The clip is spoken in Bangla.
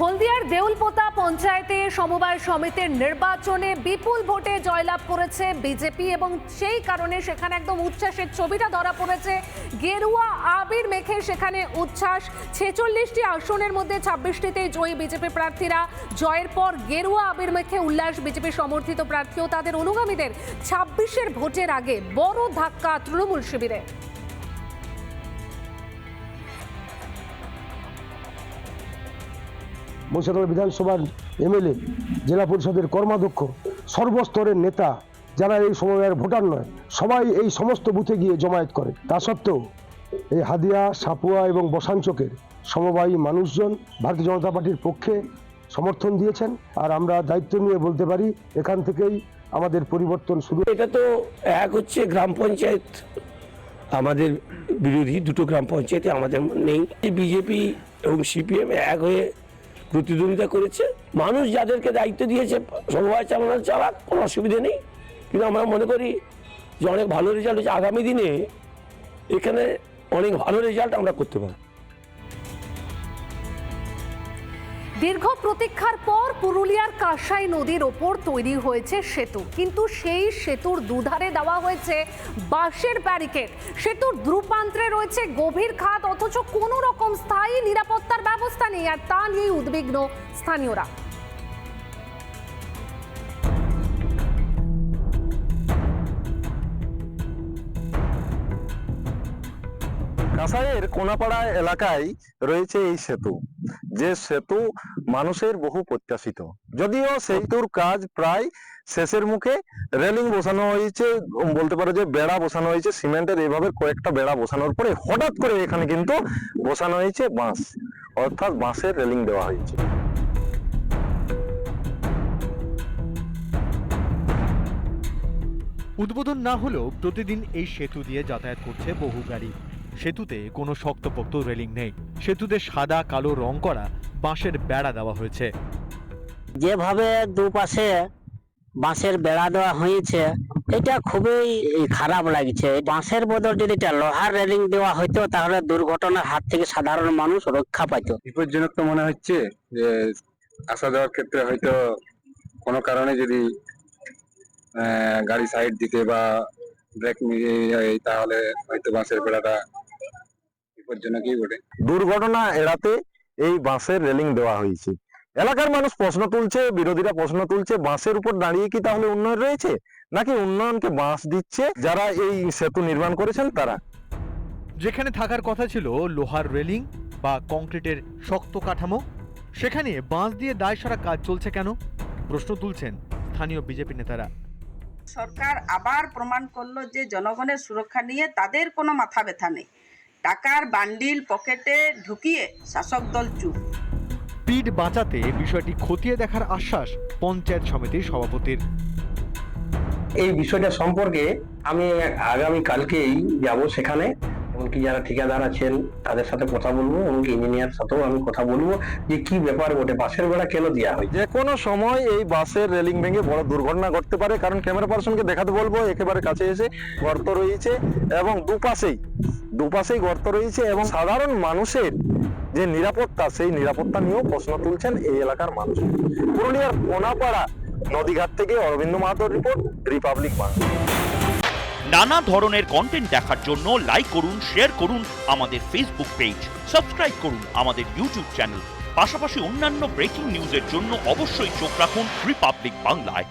হলদিয়ার দেউলপোতা পঞ্চায়েতে সমবায় সমিতির নির্বাচনে বিপুল ভোটে জয়লাভ করেছে বিজেপি এবং সেই কারণে সেখানে একদম উচ্ছ্বাসের ছবিটা ধরা পড়েছে। গেরুয়া, আবির মেখে সেখানে উচ্ছ্বাস। ছেচল্লিশটি আসনের মধ্যে ছাব্বিশটিতে জয়ী বিজেপি প্রার্থীরা। জয়ের পর গেরুয়া, আবির মেখে উল্লাস বিজেপি সমর্থিত প্রার্থী ও তাদের অনুগামীদের ছাব্বিশের ভোটের আগে বড় ধাক্কা তৃণমূল শিবিরে। মুর্শিদাবাদ বিধানসভার এমএলএ, জেলা পরিষদের কর্মাধ্যক্ষ, সর্বস্তরের নেতা, যারা এই সময়ের ভোটার নয়, সবাই এই সমস্ত বুথে গিয়ে জমায়েত করে। তা সত্ত্বেও এই হাদিয়া, সাপুয়া এবং বসাঞ্চকের সমবায়ী মানুষজন ভারতীয় জনতা পার্টির পক্ষে সমর্থন দিয়েছেন। আর আমরা দায়িত্ব নিয়ে বলতে পারি, এখান থেকেই আমাদের পরিবর্তন শুরু। এটা তো এক হচ্ছে গ্রাম পঞ্চায়েত। আমাদের বিরোধী দুটো গ্রাম পঞ্চায়েতে আমাদের নেই। বিজেপি এবং সিপিএম এক হয়ে প্রতিদ্বন্দ্বিতা করেছে। মানুষ যাদেরকে দায়িত্ব দিয়েছে, সমবায় চালানোর চালাক, কোনো অসুবিধে নেই। কিন্তু আমরা মনে করি যে অনেক ভালো রেজাল্ট হচ্ছে আগামী দিনে এখানে অনেক ভালো রেজাল্ট আমরা করতে পারব। দীর্ঘ প্রতীক্ষার পর পুরুলিয়ার কাঁসাই নদীর ওপর তৈরি হয়েছে সেতু। কিন্তু সেই সেতুর দুধারে দেওয়া হয়েছে বাঁশের ব্যারিকেড। সেতুর দ্রুপান্ত্রে রয়েছে গভীর খাত অথচ কোনো রকম স্থায়ী নিরাপত্তার ব্যবস্থা নেই, আর তা নিয়েই উদ্বিগ্ন স্থানীয়রা। কাঁসাইয়ের কোনাপাড়া এলাকায় রয়েছে এই সেতু। যে সেতু মানুষের বহু প্রত্যাশিত। যদিও সেতুর কাজ প্রায় শেষের মুখে রেলিং বসানো হয়েছে, বলতে পারো যে বেড়া বসানো হয়েছে, সিমেন্টের এইভাবে কয়েকটা বেড়া বসানোর পরে হঠাৎ করে এখানে কিন্তু বসানো হয়েছে বাঁশ, অর্থাৎ বাঁশের রেলিং দেওয়া হয়েছে। উদ্বোধন না হলেও প্রতিদিন এই সেতু দিয়ে যাতায়াত করছে বহু গাড়ি। সেতুতে কোনো শক্তপোক্ত রেলিং নেই। সেতুতে সাদা কালো রং করা বাঁশের বেড়া দেওয়া হয়েছে। যেভাবে দুপাশে বাঁশের বেড়া দেওয়া হয়েছে এটা খুবই খারাপ লাগছে। বাঁশের বদল যদি এটা লোহার রেলিং দেওয়া হইতো তাহলে দুর্ঘটনার হাত থেকে সাধারণ মানুষ রক্ষা পাইতো। বিপজ্জনক তো মনে হচ্ছে যে আসা যাওয়ার ক্ষেত্রে হয়তো কোনো কারণে যদি আহ, গাড়ি সাইড দিতে বা ব্রেক মিলিয়ে যায়, তাহলে হয়তো বাসের বেড়াটা বিপজ্জনকই বটে। দুর্ঘটনা এড়াতে এই বাঁশের রেলিং দেওয়া হয়েছে। এলাকার মানুষ প্রশ্ন তুলছে বিরোধীরা প্রশ্ন তুলছে বাঁশের উপর দাঁড়িয়ে কি তাহলে উন্নয়ন রয়েছে? নাকি উন্নয়নকে বাঁশ দিচ্ছে যারা এই সেতু নির্মাণ করেছেন তারা? যেখানে থাকার কথা ছিল লোহার রেলিং বা কংক্রিটের শক্ত কাঠামো সেখানে বাঁশ দিয়ে দায় সারা কাজ চলছে কেন? প্রশ্ন তুলছেন স্থানীয় বিজেপি নেতারা। সরকার আবার প্রমাণ করল যে জনগণের সুরক্ষা নিয়ে তাদের কোনো মাথা ব্যথা নেই। টাকার বান্ডিল পকেটে ঢুকিয়ে শাসক দল চুপ। পিঠ বাঁচাতে বিষয়টি খতিয়ে দেখার আশ্বাস পঞ্চায়েত সমিতির সভাপতির। এই বিষয়টা সম্পর্কে আমি আগামী কালকেই যাব সেখানে এমনকি যারা ঠিকাদার আছেন তাদের সাথে কথা বলব এমনকি ইঞ্জিনিয়ার সাথেও আমি কথা বলব যে কি ব্যাপার বটে বাসের বেড়া কেন দেওয়া হয় যে কোনো সময় এই বাসের রেলিং ভেঙে বড় দুর্ঘটনা ঘটতে পারে কারণ ক্যামেরা পার্সনকে দেখাতে বলব একেবারে কাছে এসে গর্ত রয়েছে এবং দুপাশেই দুপাশেই গর্ত রয়েছে এবং সাধারণ মানুষের যে নিরাপত্তা, সেই নিরাপত্তা নিয়েও প্রশ্ন তুলছেন এই এলাকার মানুষ। পুরুলিয়ার কোনাপাড়া নদীঘাট থেকে অরবিন্দ মাহাতোর রিপোর্ট, রিপাবলিক বাংলা। নানা ধরনের কন্টেন্ট দেখার জন্য লাইক করুন শেয়ার করুন আমাদের ফেসবুক পেজ সাবস্ক্রাইব করুন আমাদের ইউটিউব চ্যানেল পাশাপাশি অন্যান্য ব্রেকিং নিউজের জন্য অবশ্যই চোখ রাখুন রিপাবলিক বাংলায়